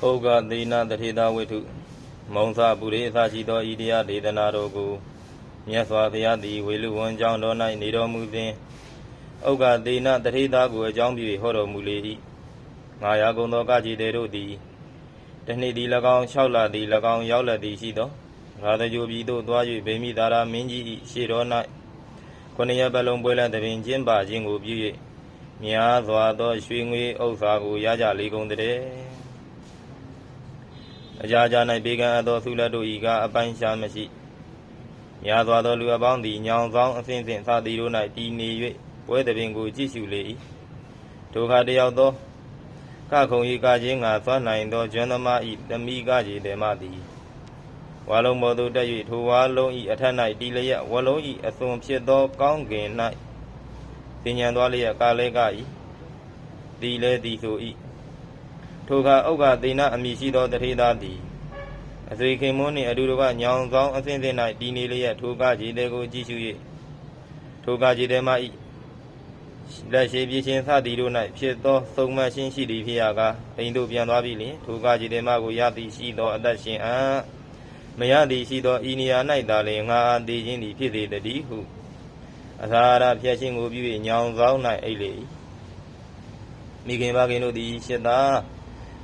ဩဃသေနတထေတာဝိထုမုံသပုရိအသရှိသောဤတရားဒေသနာတော်ကိုမြတ်စွာဘုရားသည်ဝေလူဝံကြောင်းတော်၌နေတော်မူသည်ဩဃသေနတထေတာကိုအကြောင်းပြုဟောတော်မူလေ၏ငါယာကုံသောကကြီးတေတို့သည်တနေ့သည်၎င်း၆လသည်၎င်းရောက်လက်သည်ရှိသောငါတကြိုပြည်သို့သွား၍ဗိမိသာရမင်းကြီး၏ရှေ့တော်၌ခொနည်းပတ်လုံးပွဲလန်းတပင်ကျင်းပခြင်းကိုပြု၍များစွာသောရွှေငွေဥစ္စာကိုရကြလေကုန်တည်း အကြာကြာ၌ပေကံအပ်သောသုလတ်တို့ဤကအပိုင်းရှားမရှိများစွာသောလူအပေါင်းသည်ညောင်ဆောင်အစဉ်စဉ်သာသည်တို့၌တည်နေ၍ပွဲသဘင်ကိုကြည့်ရှုလေ၏ဒုက္ခတယောက်သောကခုံဤကခြင်းငါသွမ်းနိုင်သောကျွမ်းသမားဤတမိကကြီးတေမသည်ဝါလုံးမော်သို့တက်၍ထိုဝါလုံးဤအထက်၌တည်လျက်ဝလုံးဤအစွန်ဖြစ်သောကောင်းကင်၌သင်ញံသွားလျက်ကာလဲက၏တည်လဲသည်ဆို၏ ထိုအခါဥက္ကသေနအမိရှိသောတထေသားသည်အဆွေခင်မွန်းနှင့်အတူတကညောင်ဆောင်အစဉ်စဉ်၌တည်နေလျက်ထိုကကြီးတဲ့ကိုကြည့်ရှု၍ထိုကကြီးတဲ့မှဤလက်ရှိပြချင်းသသည်တို့၌ဖြစ်သောသုံးမရှင်းရှိသည်ဖြစ်ရာကအိမ်တို့ပြန်သွားပြီလျှင်ထိုကကြီးတဲ့မှကိုရသည်ရှိသောအသက်ရှင်အံ့မရသည်ရှိသောဤနေရာ၌သာလျှင်ငါအားတည်ခြင်းသည်ဖြစ်သေးတည်းဟုအသာရဖြည့်ရှင်ကိုပြု၍ညောင်ဆောင်၌အိတ်လေ၏မိခင်ပါခင်တို့သည်ရှစ်သား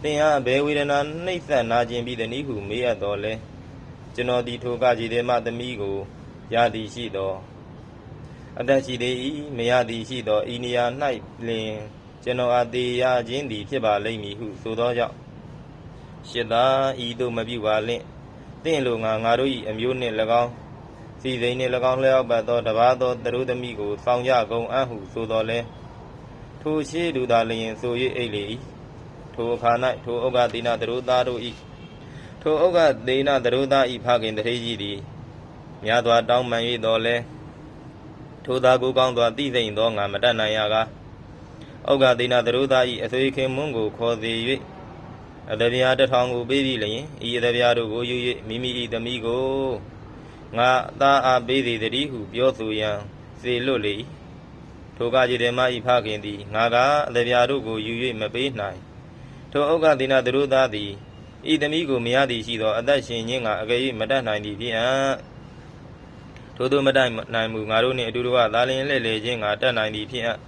သင်အားဘယ်ဝေဒနာနှိမ့်ဆက်နာခြင်းပြီးသည်နည်းဟုမေးရတော်လဲကျွန်တော်ဒီထိုကကြီးတဲ့မှသမီးကိုရသည်ရှိသောအသက်ရှိသေး၏မရသည်ရှိသောဤနေရာ၌လင်ကျွန်တော်အားသေးရခြင်းသည်ဖြစ်ပါလိမ့်မည်ဟုဆိုသောကြောင့်ရှစ်သာဤသို့မပြုပါလင့်သင်လိုငါငါတို့၏အမျိုးနှင့်၎င်းစီစိန်နှင့်၎င်းလျောက်ပတ်သောတပါးသောသရုသမီးကိုဆောင်ကြကုန်အံ့ဟုဆိုတော်လဲထိုရှိသူသာလျင်ဆို၍အိတ်လေ၏။ ထိုအခါ၌ထိုဩဃသေနသရုသားတို့ဤထိုဩဃသေနသရုသားဤဖခင်တထေကြီးသည်များစွာတောင်းပန်၍တော်လဲထိုသာကိုကောင်းစွာသိသိမ့်သောငါမတတ်နိုင်ရကားဩဃသေနသရုသားဤအဆွေခင်မွန်းကိုခေါ်စေ၍အတဗျာတစ်ထောင်ကိုပေးပြီးလျင်ဤအတဗျာတို့ကိုယူ၍မိမိဤသမီးကိုငါသားအားပေးသည်တည်းဟုပြောဆိုရန်စေလွတ်လေ၏ထိုကကြီးတယ်မဤဖခင်သည်ငါကအတဗျာတို့ကိုယူ၍မပေးနိုင် ထိုဩဃတိနာသရုသားသည်ဤသမီးကိုမရသည်ရှိသောအသက်ရှင်ခြင်းကအကယ်၍မတတ်နိုင်သည်ဖြစ်အံ့ထိုသို့မတတ်နိုင်မူငါတို့နှင့်အတူတူကသာလင်လှည့်လေခြင်းကတတ်နိုင်သည်ဖြစ်အံ့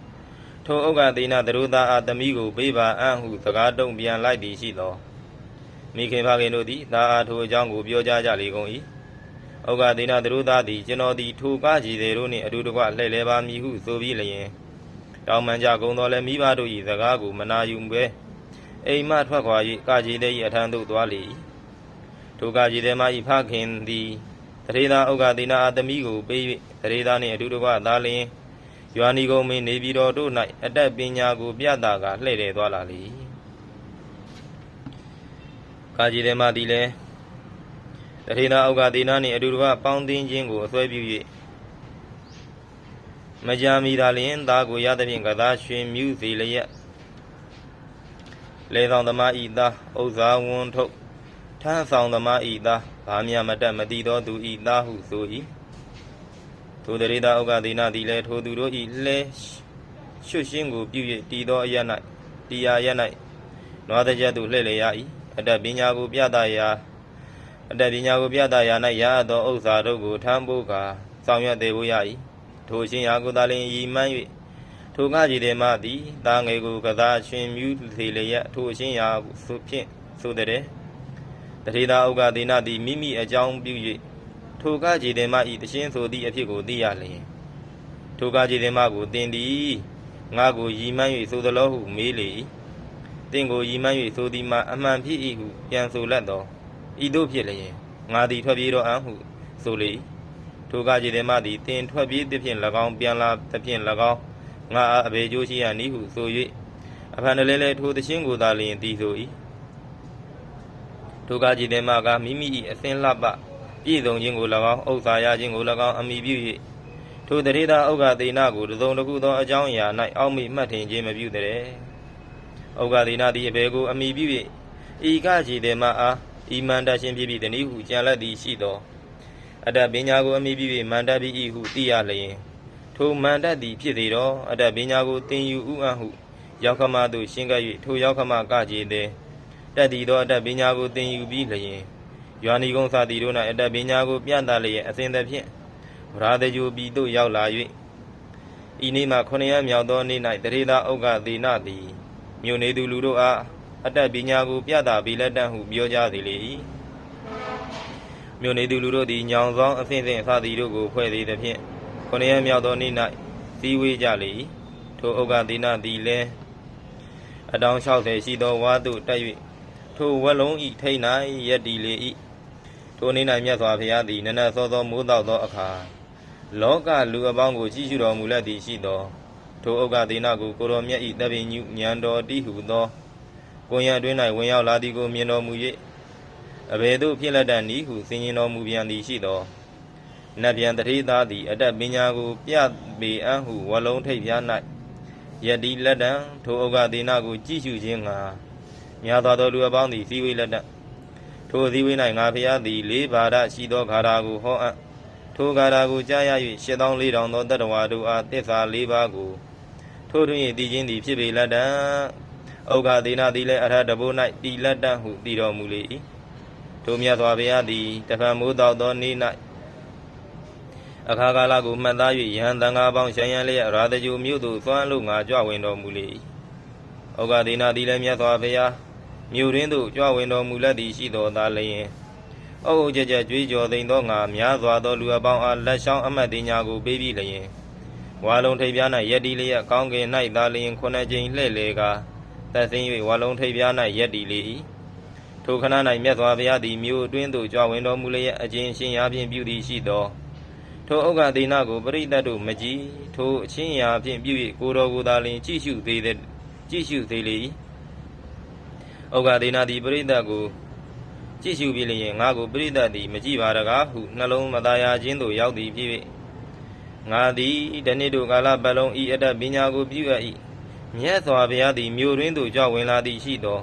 ထိုဩဃတိနာသရုသားအားသမီးကိုပေးပါအံ့ဟုစကားတုံ့ပြန်လိုက်သည်ရှိသောမိခင်ဖခင်တို့သည်သာအားထိုအကြောင်းကိုပြောကြားကြလေကုန်၏ဩဃတိနာသရုသားသည်ကျွန်တော်သည်ထိုကားကြီးသေးတို့နှင့်အတူတကွလှည့်လေပါမည်ဟုဆိုပြီးလျင်တောင်းပန်ကြကုန်သောလည်းမိဘတို့၏စကားကိုမနာယူဘဲ အိမ်မှထွက်ခွာ၍ကာကြီးတဲ့၏အထံသို့သွားလေ၏ထိုကာကြီးတဲ့မ၏ဖခင်သည်တရေသာဥက္ကတိနာအသမီးကိုပေး၍တရေသာနှင့်အတူတကွသာလျင်ရွာနီကုံမင်းနေပြည်တော်တို့၌အတက်ပညာကိုပြတာကလှည့်တယ်သွားလာလေ၏ကာကြီးတဲ့မသည်လည်းတရေသာဥက္ကတိနာနှင့်အတူတကွပေါင်းသင်းခြင်းကိုအစွဲပြု၍မကြာမီသာလျင်သားကိုရသဖြင့်ကသာရွှင်မြူးစေလျက် လေဆောင်သမားဤသားဥဇာဝွန်ထုတ်ထမ်းဆောင်သမားဤသားဘာမြမတက်မတိသောသူဤသားဟုဆို၏ထိုတရေသာဥက္ကဒေနသည်လည်းထိုသူတို့ဤလဲရွှွရှင်းကိုပြု၍တည်သောအရ၌တရားရ၌နွားတကြသို့လှည့်လေရ၏အတ္တပညာကိုပြသရာအတ္တပညာကိုပြသရာ၌ရအပ်သောဥစ္စာတို့ကိုထမ်းဖို့ကဆောင်ရွက်သေးဖို့ရ၏ထိုရှင်ရာကိုသာလင်ဤမှန်း၍ ထိုကကြီးတယ်မသည်တာငယ်ကိုကစားရှင်မြူးသေးလျက်ထိုအရှင်းရာဆိုဖြင့်ဆိုတဲ့တထေသာဥက္ကဒေနသည်မိမိအကြောင်းပြု၍ထိုကကြီးတယ်မဤတရှင်းဆိုသည့်အဖြစ်ကိုသိရလျင်ထိုကကြီးတယ်မကိုတင်သည်ငါကိုရီမှန်း၍ဆိုသလိုဟုမေးလေ၏တင်ကိုရီမှန်း၍ဆိုသည်မှာအမှန်ဖြစ်၏ဟုပြန်ဆိုလက်တော်ဤတို့ဖြစ်လျင်ငါသည်ထွက်ပြေးတော့အံ့ဟုဆိုလေ၏ထိုကကြီးတယ်မသည်တင်ထွက်ပြေးသည်ဖြင့်၎င်းပြန်လာသည်ဖြင့်၎င်း ငါအားအဘေကျိုးရှိရနည်းဟုဆို၍အဖန်တလဲလဲထိုသရှင်ကိုသာလျင်တည်ဆို၏ထိုကကြည်တဲ့မကမိမိ၏အစင်းလှပပြည့်စုံခြင်းကို၎င်းဥစ္စာရခြင်းကို၎င်းအမိပြု၍ထိုတရေသာဥက္ကသေနကိုတစုံတစ်ခုသောအကြောင်းအရာ၌အောက်မေ့မှတ်ထင်ခြင်းမပြုတဲ့ဥက္ကသေနသည်အဘေကိုအမိပြု၍ဤကကြည်တဲ့မအားဤမန္တရှင်ဖြစ်ပြီးတနည်းဟုကြံလက်သည်ရှိသောအတ္တပညာကိုအမိပြု၍မန္တပိ၏ဟုသိရလျင် ထိုမန္တတ်သည်ဖြစ်သေးတော့အတ္တပညာကိုသင်ယူဥအံ့ဟုရောက်ခမသို့ရှင်းကပ်၍ထိုရောက်ခမကကြေသည်တက်တည်သောအတတ်ပညာကိုသင်ယူပြီးလျင်ရွာနီကုန်းစာတီတို့၌အတတ်ပညာကိုပြသလျက်အစဉ်သဖြင့်ဗရာတကြိုပြည်သို့ရောက်လာ၍ဤနေ့မှ9ရက်မြောက်သောနေ့၌တရေသာဥက္ကသေနသည်မြို့နေသူလူတို့အားအတတ်ပညာကိုပြသပေးလက်တတ်ဟုပြောကြသည်လေ၏မြို့နေသူလူတို့သည်ညောင်ဆောင်အစဉ်စဉ်စာတီတို့ကိုဖွဲ့သေးသဖြင့် 9ရက်မြောက်သောနေ့၌စည်းဝေးကြလေ၏ထိုဥက္ကသေနသည်လည်းအတောင်60ရှိသောဝါသို့တက်၍ထိုဝက်လုံးဤထိတ်၌ရက်တီလေ၏ထိုနေ့၌မြတ်စွာဘုရားသည်နနတ်စောသောမိုးတောက်သောအခါလောကလူအပေါင်းကိုကြည့်ရှုတော်မူလက်သည်ရှိသောထိုဥက္ကသေနကိုကိုရောမြတ်ဤတပင်ညုညံတော်တိဟုသောကိုရအတွင်း၌ဝင်ရောက်လာသည်ကိုမြင်တော်မူ၍အဘယ်သို့ဖြစ်လက်တန်ဤဟုဆင်ញင်တော်မူပြန်သည်ရှိသော နတ်ပြန်တထေးသားသည် အတတ်ပညာကို ပြပေအံ့ဟုဝလုံးထိပ်ပြား၌ယက်ဒီလက်တံထိုဥက္ကသေနကို ကြည့်ရှုခြင်းငှာများသောသောလူအပေါင်းသည်စည်းဝေးလက်တံထိုစည်းဝေး၌ငါဖျားသည်လေးပါဒရှိသောဂါထာကိုဟောအံ့ထိုဂါထာကိုကြားရ၍ရှစ်သောင်းလေးတောင်သောတတ္တဝါတို့အားသစ္စာလေးပါးကို ထိုတွင်တည်ခြင်းသည်ဖြစ်ပေလက်တံဥက္ကသေနသည်လည်းအရဟတဘိုး၌တည်လက်တံဟုတည်တော်မူလေ၏ထိုမြတ်စွာဘုရားသည်တဖန်မိုးတောက်သောနေ့၌ အခါကာလကိုမှတ်သား၍ယဟန်တန်ဃာပေါင်းရှယံလျက်ရာဇဂျူမြို့သို့သွမ်းလို့ငါကြွဝင်တော်မူလေ၏ဩဃဒေနာသည်လည်းမြတ်စွာဘုရားမြို့ရင်းသို့ကြွဝင်တော်မူလက်သည်ရှိတော်သာလျင်အုပ်အုပ်ကြကြကြွေးကြော်သိမ့်သောငါများစွာသောလူအပေါင်းအားလက်ဆောင်အမတ်တင်ညာကိုပေးပြီးလျင်ဝါလုံးထိပ်ပြား၌ယက်တီလျက်ကောင်းကင်၌သာလျင်ခုနှစ်ကြိမ်လှဲ့လေကာသက်သိမ်း၍ဝါလုံးထိပ်ပြား၌ယက်တီလေ၏ထိုခဏ၌မြတ်စွာဘုရားသည်မြို့အတွင်းသို့ကြွဝင်တော်မူလျက်အချင်းရှင်ရာဖြင့်ပြုသည်ရှိသော ထိုဥက္ကဒေနကိုပရိသတ်တို့မကြည်ထိုအချင်းရာဖြင့်ပြု၍ကိုတော်ကိုယ်သာလျင်ကြည့်ရှုသေးတဲ့ကြည့်ရှုသေးလေ၏ဥက္ကဒေနသည်ပရိသတ်ကိုကြည့်ရှုပြီးလျင်ငါကိုပရိသတ်သည်မကြည့်ပါတကားဟုနှလုံးမသားရခြင်းသို့ရောက်သည်ဖြစ်၍ငါသည်တနေ့တို့ကာလပတ်လုံးဤအတ္တပညာကိုပြုအပ်၏မြတ်စွာဘုရားသည်မြို့ရင်းသို့ကြွဝင်လာသည်ရှိသော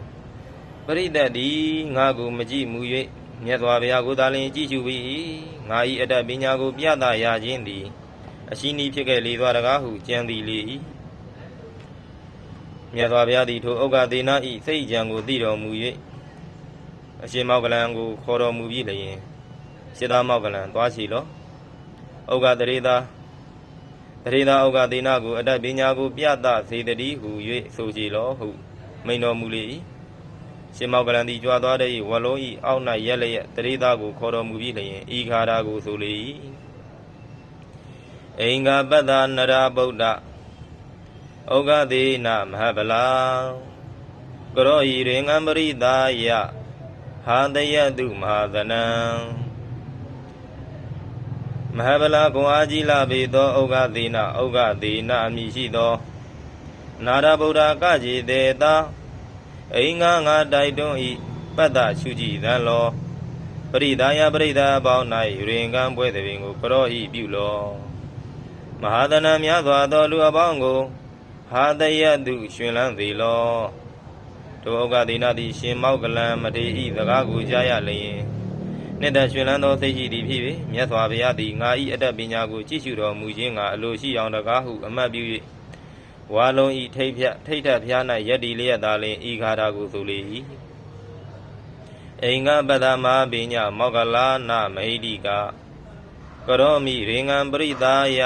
ပရိသတ်သည်ငါကိုမကြည့်မူ၍ မြတ်စွာဘုရားကိုသာလျှင်ကြည့်ရှုပြီးငါ၏အတ္တပညာကို ပြသရခြင်းသည် အရှိနီးဖြစ်ခဲ့လေသွားတကားဟုကြံသည်လေ၏မြတ်စွာဘုရားသည်ထိုဥက္ကသေန၏စိတ်ကြံကိုသိတော်မူ၍အရှင်မောကလံကိုခေါ်တော်မူပြီးလျင်ရှင်းသားမောကလံသွားချီလောဥက္ကတရေသာတရေသာဥက္ကသေနကိုအတ္တပညာကို ပြသစေတည်းဟု၍ဆိုကြလောဟုမိန်တော်မူလေ၏ ရှင်မောကလန်သည်ကြွားသွားတဲ့ဝလုံးဤအောက်၌ရက်လျက်တရေသားကိုခေါ်တော်မူပြီးလျင်ဤခါရာကိုဆိုလေ၏အိင်္ဂပတ္တနရဗုဒ္ဓဩဃသေနမဟဗလာကရောဤရေငံပရိသာယဟာတယတုမဟာသနံမဟဗလာကိုအားကြီးလာပေသောဩဃသေနဩဃသေနအမည်ရှိသော နာရဗုဒ္ဓကကြေတေသာ အိငါငါတိုက်တွန်းဤပတ္တရှုကြည်သံလောပရိဒါယပရိဒါပေါင်း၌ရင်ကံပွဲသည်ပင်ကိုကရောဤပြုလောမဟာသနများစွာသောလူအပေါင်းကိုဟာတယတုရှင်လန်းသေးလောထိုဩဃဒေနသည်ရှင်မောက်ကလံမထေဤစကားကိုကြားရလျင်နှစ်သက်ရှင်လန်းသောစိတ်ရှိသည်ဖြစ်၍မြတ်စွာဘုရားသည်ငါဤအတ္တပညာကိုကြည့်ရှုတော်မူခြင်းကအလိုရှိအောင်တကားဟုအမှတ်ပြု၍ ဝါလုံးဤထိတ်ဖြတ်ထိတ်ထဖျား၌ယက်တီလျက်သာလင်ဤခါတာကိုဆိုလေ၏အိင်္ဂပဒမပညာမောကလာနမဟိတိကကရောမိရေငံပရိသာယ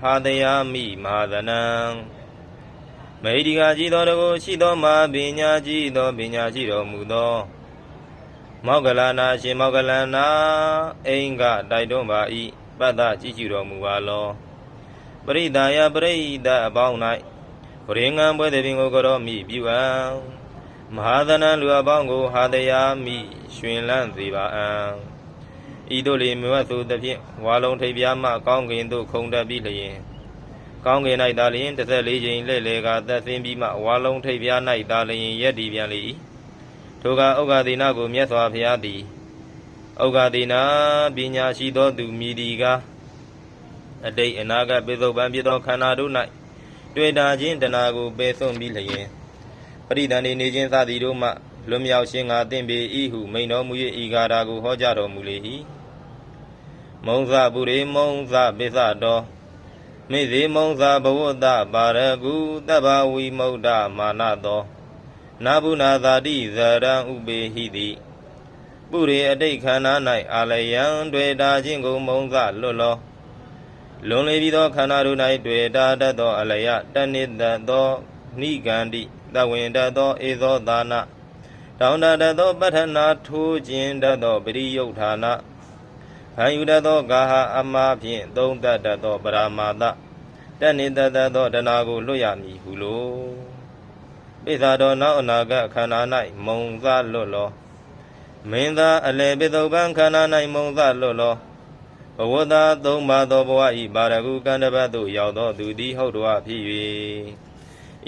ဟာတယာမိမဟာသနံမဟိတိကကြည်တော်တကိုရှိသောမပညာကြည်သောပညာရှိတော်မူသောမောကလာနာရှင်မောကလနာအိင်္ဂတိုက်တွန်းပါ၏ပတ္တကြည်ကျူတော်မူပါလော ပရိဒါယပရိဒအပေါင်း၌ပရိငံပွဲသည်ပင်ကိုကြောမိပြုအံမဟာသနံလူအပေါင်းကိုဟာတယာမိရှင်လန့်စေပါအံဤတို့လေမြတ်သူသဖြင့်ဝါလုံးထိပ်ပြားမှကောင်းကင်သို့ခုန်တက်ပြီးလျင်ကောင်းကင်၌သာလျင်14ချိန်လှဲ့လေကသက်ဆင်းပြီးမှဝါလုံးထိပ်ပြား၌သာလျင်ရက်တည်ပြန်လေ၏ထိုကဥက္ကဒေနကိုမြတ်စွာဘုရားသည်ဥက္ကဒေနပညာရှိသောသူမြည်ဒီကား အတိတ်အနာဂတ်ပိသုပံဖြစ်သောခန္ဓာတို့၌တွေ့တာခြင်းတဏှာကိုပယ်ဆုံးပြီးလျင်ပရိဒဏ်နေခြင်းစသည်တို့မှလွမြောက်ခြင်းငါတင့်ပေ၏ဟုမိန်တော်မူ၍ဤဂါထာကိုဟောကြားတော်မူလေ၏မုံဇပုရိမုံဇပိသတောမိဇေမုံဇဘဝတ္တပါရကုတဗ္ဗဝိမုဒ္ဒမာနတောနာဘုနာသာတိဇရံဥပေဟိတိပုရိအတိတ်ခန္ဓာ၌အာလယံတွေ့တာခြင်းကိုမုံစလွတ်လော လွန်လေပြီးသောခန္ဓာတို့၌တွေ့တာတတ်သောအလယတဏိတတ်သောနိဂန္တိတဝင်တတ်သောဧသောသာနာတောင်းတတတ်သောပဋ္ဌနာထိုးခြင်းတတ်သောပရိယုဌာနခံယူတတ်သောဂါဟအမဖြင့်သုံးတတ်တတ်သောပရမာတတဏိတတ်တတ်သောတဏှာကိုလွတ်ရမည်ဟုလိုပိဿာတော်နောက်အနာဂတ်ခန္ဓာ၌မုံစလွတ်လောမင်းသားအလေပိသုပံခန္ဓာ၌မုံသလွတ်လော ဘဝတာသုံးပါသောဘဝဤပါရဂုကန္တပတ်သို့ရောက်သောသူသည်ဟုတ်တော်ဖြစ်၍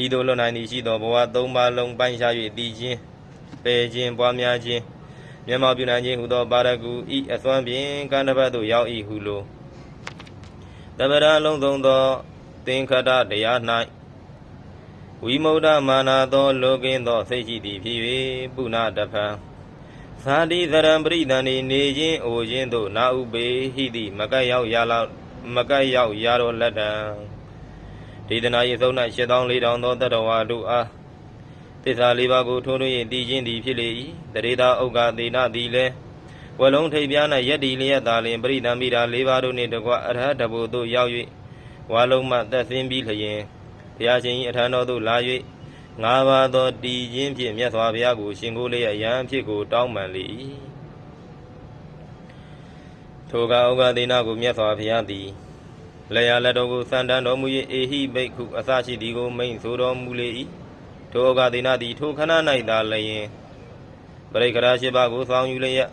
ဤသို့လွတ်နိုင်သည်ရှိသောဘဝသုံးပါလုံးပိုင်းခြား၍တည်ခြင်းပယ်ခြင်းပွားများခြင်းမျက်မှောက်ပြုနိုင်ခြင်းဟူသောပါရဂုဤအစွမ်းဖြင့်ကန္တပတ်သို့ရောက်၏ဟုလိုတပရလုံးစုံသောသင်္ခတတရား၌ဝိမု ക്ത မာနာသော လောကင်းသောစိတ်ရှိသည်ဖြစ်၍ပုဏ္ဏတဖန် သာတိသရံပရိသန္တိနေခြင်းအိုခြင်းတို့နာဥပေဟိတိမကတ်ရောက်ရလောက်မကတ်ရောက်ရတော်လက်တံဒေသနာယေဆုံး၌7400သောတတဝါတို့အားသစ္စာလေးပါးကိုထိုးထွင်း၍တည်ခြင်းသည်ဖြစ်လေ၏တရေသာဥက္ကသေနသည်လည်းဝလုံးထိပ်ပြား၌ယက်ဒီလျက်သာလင်ပရိသံမိတာလေးပါးတို့နှင့်တကွအရဟတဘုသို့ရောက်၍ဝါလုံးမှသက်ဆင်းပြီးလျင်ဘုရားရှင်၏အထံတော်သို့လာ၍ ငါးပါးသောတည်ခြင်းဖြင့်မြတ်စွာဘုရားကို ရှင်ကိုလေးရယံဖြစ်ကိုတောင်းပန်လေ၏ထိုကဩဃဒေနကိုမြတ်စွာဘုရားသည်လေယာလက်တော်ကိုစံတန်းတော်မူ၍အေဟိဘိက္ခုအစရှိသည်ကိုမိန့်ဆိုတော်မူလေ၏ထိုဩဃဒေနသည်ထိုခဏ၌သာလျင်ပရိက္ခရာရှိပါကိုဆောင်ယူလျက်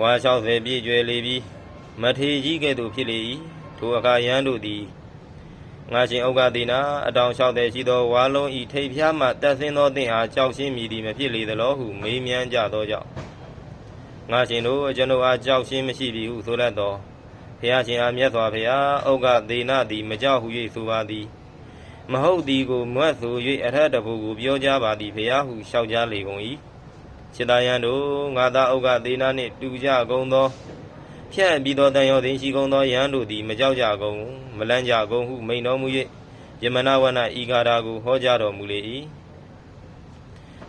ဝါ60ပြည့်ကျွယ်လေပြီးမထေကြီးကဲ့သို့ဖြစ်လေ၏ထိုအခါယန်းတို့သည် ငါရှင်ဥက္ကတိနာအတောင်လျှောက်တဲ့ရှိသောဝါလုံးဤထိပ်ဖြားမှတက်ဆင်းသောသင်အားကြောက်ရှင်းမိသည်မဖြစ်လေသလောဟုမေးမြန်းကြသောကြောင့်ငါရှင်တို့ကျွန်ုပ်အားကြောက်ရှင်းမရှိပြီဟုဆိုလက်သောဘုရားရှင်အားမြတ်စွာဘုရားဥက္ကသေနသည်မကြောက်ဟု၍ဆိုပါသည်မဟုတ်သည်ကိုမွတ်ဆို၍အထက်တဘူကိုပြောကြပါသည်ဘုရားဟုလျှောက်ကြလေကုန်၏စေတယံတို့ငါသာဥက္ကသေနနှင့်တူကြကုန်သော ဖြန့်ပြီးသောတန်ရောသိရှိကုန်သောယဟန်တို့သည်မကြောက်ကြကုန်မလန့်ကြကုန်ဟုမိန်တော်မူ၍ယမနာဝနဤဂါရာကိုဟောကြားတော်မူလေ၏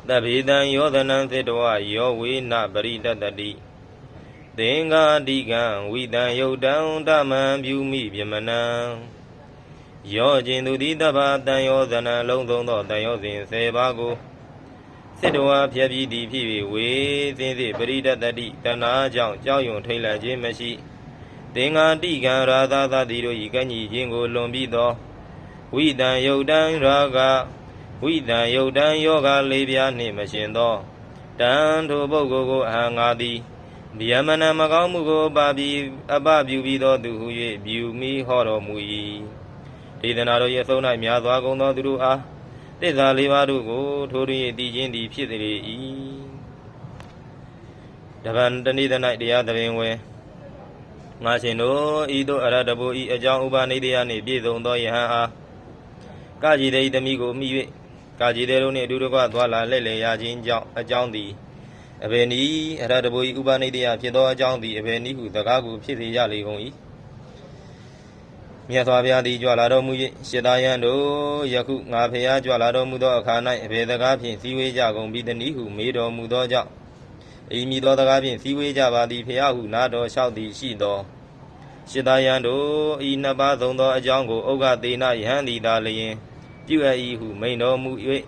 တဗေတံယောသနံသတ္တဝယောဝေနပရိတတတိသင်္ဃာတိကံဝိတံယုတ်တံတမံပြုမိပြမနံယောကျင်သူတိတဗ္ဗတံယောသနံလုံးစုံသောတန်ရောစဉ်၁၀ပါးကို စစ်တော်အားဖြတ်ပြီးသည်ဖြစ်၍ဝေသင်သည်ပရိဒတ္တိတဏှာကြောင့်ကြောက်ရွံထိတ်လန့်ခြင်းမရှိသင်္ဃာတိကံရာသသတိတို့ဤကံ့ကြီးခြင်းကိုလွန်ပြီးသောဝိတံယုတ်တံရာဂဝိတံယုတ်တံယောဂလေးပြားနှင့်မရှင်သောတံထိုပုဂ္ဂိုလ်ကိုအဟံငါသည်ဗျမနမကောင်းမှုကိုပါပြီးအပပြုပြီးသောသူဟု၍ပြုမိဟောတော်မူ၏ဒေသနာတော်ရဲ့အဆုံး၌များစွာကုန်သောသူတို့အား သစ္စာလေးပါးတို့ကိုထိုးရည်တည်ခြင်းသည်ဖြစ်စေ၏တပန်တဏိတ၌တရားသဘင်ဝဲငါရှင်တို့ဤသို့အရတဘူဤအကြောင်းဥပနိဒေယနှင့်ပြည့်စုံသောယဟန်အားကာကြည်တေသမီးကိုမိ၍ကာကြည်တေတို့နှင့်အတူတကွသွားလာလှည့်လည်ရခြင်းကြောင့်အကြောင်းသည်အဘယ်နည်းအရတဘူဤဥပနိဒေယဖြစ်သောအကြောင်းသည်အဘယ်နည်းဟုတကားကိုဖြစ်စေရလေကုန်၏ မြတ်စွာဘုရားသည်ကြွလာတော်မူ၍ရှစ်သားယံတို့ယခုငါဖျားကြွလာတော်မူသောအခါ၌အဘယ်တကားဖြင့်စည်းဝေးကြကုန်ပြီတနည်းဟုမေးတော်မူသောကြောင့်အိမီသောတကားဖြင့်စည်းဝေးကြပါသည်ဖျားဟုနာတော်လျှောက်သည်ရှိသောရှစ်သားယံတို့ဤနှစ်ပါးသုံးသောအကြောင်းကိုဥက္ကသေနယဟန်သည်သာလျင်ပြုအပ်၏ဟုမိန်တော်မူ၍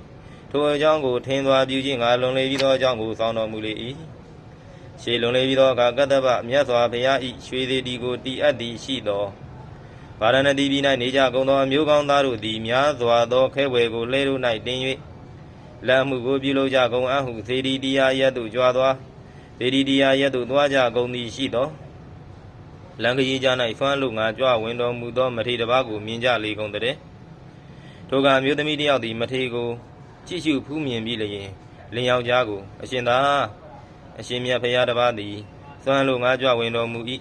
ထိုအကြောင်းကိုထင်သွားပြုခြင်းငါလွန်လေပြီးသောအကြောင်းကိုဆောင်တော်မူလေ၏ရှေလွန်လေပြီးသောအခါကတ္တဗမြတ်စွာဘုရား၏ရွှေသေးတီကိုတည်အပ်သည်ရှိသော ဗာရဏသီပြည်၌နေကြကုန်သောအမျိုးကောင်းသားတို့သည်များစွာသောခဲဝယ်ကိုလဲတို့၌တင်၍လက်မှုကိုပြုလုပ်ကြကုန်အဟုသေဒီတရားရက်သို့ကြွားသွားသေဒီတရားရက်သို့သွားကြကုန်သည်ရှိသောလံခရီးကြ၌ဆွမ်းလို့ငါကြွဝင်တော်မူသောမထေရတစ်ပါးကိုမြင်ကြလေကုန်တဲ့ထိုကမျိုးသမီးတစ်ယောက်သည်မထေရကိုကြည့်ရှုဖူးမြင်ပြီးလျင်လင်ယောက်ျားကို အရှင်သာအရှင်မြတ်ဖရာတစ်ပါးသည်ဆွမ်းလို့ငါကြွဝင်တော်မူ၏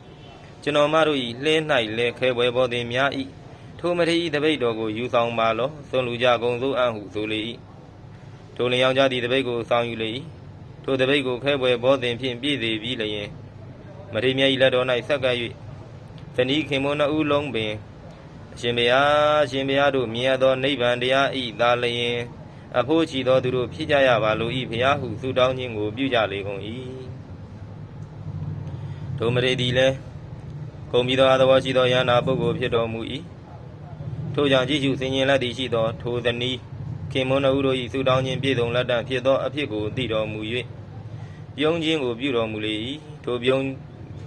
ကျွန်တော်မတို့ဤလှဲ၌လဲခဲပွဲပေါ်သည်များဤထိုမထေဤတပိတ်တော်ကိုယူဆောင်ပါလောသွန်လူကြကုန်သို့အံ့ဟုဆိုလေ၏ထိုလျောင်ကြသည့်တပိတ်ကိုဆောင်ယူလေ၏ထိုတပိတ်ကိုခဲပွဲဘောတင်ဖြင့်ပြည့်စေပြီးလျင်မထေမြတ်ဤလက်တော်၌ဆက်ကပ်၍သနီးခင်မွန်းနှစ်ဦးလုံးပင်အရှင်ဘုရားအရှင်ဘုရားတို့မြင်ရသောနိဗ္ဗာန်တရားဤသာလျင်အဖို့ချီသောသူတို့ဖြစ်ကြရပါလို၏ဖျားဟုဆုတောင်းခြင်းကိုပြုကြလေကုန်၏ဒုမရေသည်လည်း ဂုံပြီးသောအသဘောရှိသောယန္တာပုဂ္ဂိုလ်ဖြစ်တော်မူ၏ထို့ကြောင့်ကြည်ရှုဆင်ញင်လက်သည်ရှိသောထိုသနည်းခင်မွန်းတို့တို့၏ဆုတောင်းခြင်းပြည့်စုံလက်တံဖြစ်သောအဖြစ်ကိုသိတော်မူ၍ပြုံးခြင်းကိုပြုတော်မူလေ၏ထိုပြုံး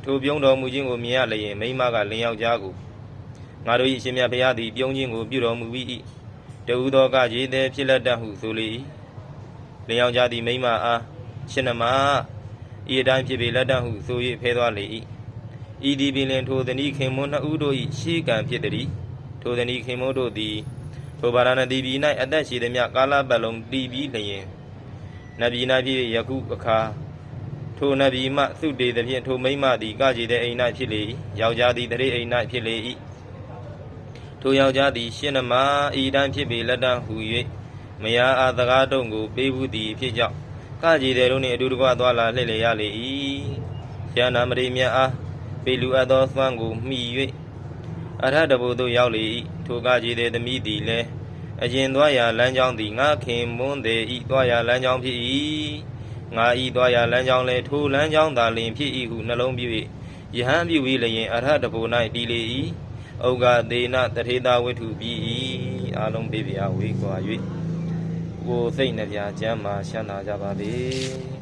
ထိုပြုံးတော်မူခြင်းကိုမြင်ရလျင်မိမကလင်ယောက်ျားကိုငါတို့၏ရှင်မြတ်ဘုရားသည်ပြုံးခြင်းကိုပြုတော်မူ၏တဦးသောကကြီးသည်ဖြစ်လက်တံဟုဆိုလေ၏လင်ယောက်ျားသည်မိမအားရှင်နမဤအတိုင်းဖြစ်ပေလက်တံဟုဆို၍ဖဲသွားလေ၏ ဤသည်ပင်လင်ထိုသနည်းခင်မွန်းနှစ်ဦးတို့၏ရှေးကံဖြစ်သည်ထိုသနည်းခင်မွန်းတို့သည်ထိုဗာရာဏသီပြည်၌အသက်ရှိသည်မြကာလပတ်လုံးတည်ပြီးလျင်နဗီနာဖြစ်ယခုအခါထိုနဗီမသုတေသဖြင့်ထိုမိမ္မသည်ကကြည်တဲ့အိမ်၌ဖြစ်လေ၏ယောက်ျားသည်တရေအိမ်၌ဖြစ်လေ၏ထိုယောက်ျားသည်ရှင်းနမဤတိုင်းဖြစ်ပေလက်တံဟူ၍မယားအားစကားတုံးကို ပေးဘူးသည်ဖြစ်ကြောင့်ကကြည်တဲ့တို့နှင့်အတူတကွသွားလာလှည့်လည်ရလေ၏ယန္နာမရိမြတ်အား ပေလူအပ်သောသွမ်းကိုမှီ၍အရဟတဘုသို့ရောက်လေ၏ထိုကကြည်တဲ့သမီးသည်လည်းအရင်သွားရာလမ်းကြောင်းသည်ငါခင်မွန်းသည်ဤသွားရာလမ်းကြောင်းဖြစ်၏ငါဤသွားရာလမ်းကြောင်းလည်းထိုလမ်းကြောင်းသာလျှင်ဖြစ်၏ဟုနှလုံးပြု၍ယဟန်ပြုပြီးလျင်အရဟတဘု၌တည်လေ၏ဩဃဒေနတထေတာဝိထုပြီး၏အာလုံးပေးပြဝေကွာ၍ကိုယ်စိတ်နှပြချမ်းသာရှမ်းသာကြပါစေ